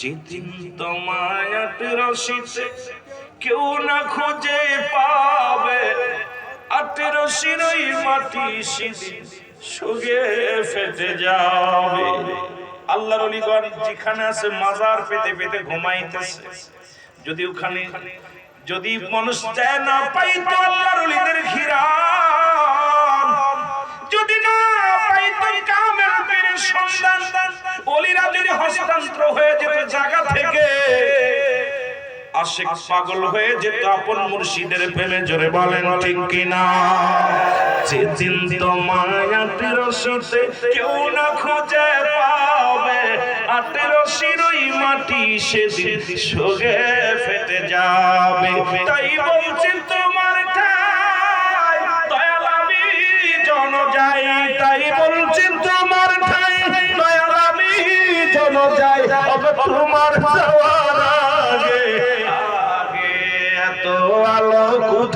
যেদিন তোমায় রশিতে কেউ না খুঁজে পাবে আটের শিরই মাটি সুগে ফেটে যাবে। আল্লাহর অলিগণ যেখানে আছে মাজার পেতে পেতে ঘুমাইতেছে। যদি ওখানে যদি মানুষ যায় না পাইতো আশেক পাগল হয়ে যেত আপন মুর্শিদের প্রেমে জোরে বলেন, ঠিক কিনা? যেদিন তোমায় আটেরশিতে কেউ না খুঁজে পাবে আটেরশির ওই মাটি সেদিন সগে ফেটে যাবে। তাই বলছি তোমার তাই বলছি তোমার ঠাই, দয়াল আমি জন যাই। তোমার যাওয়ার আলো কোথায়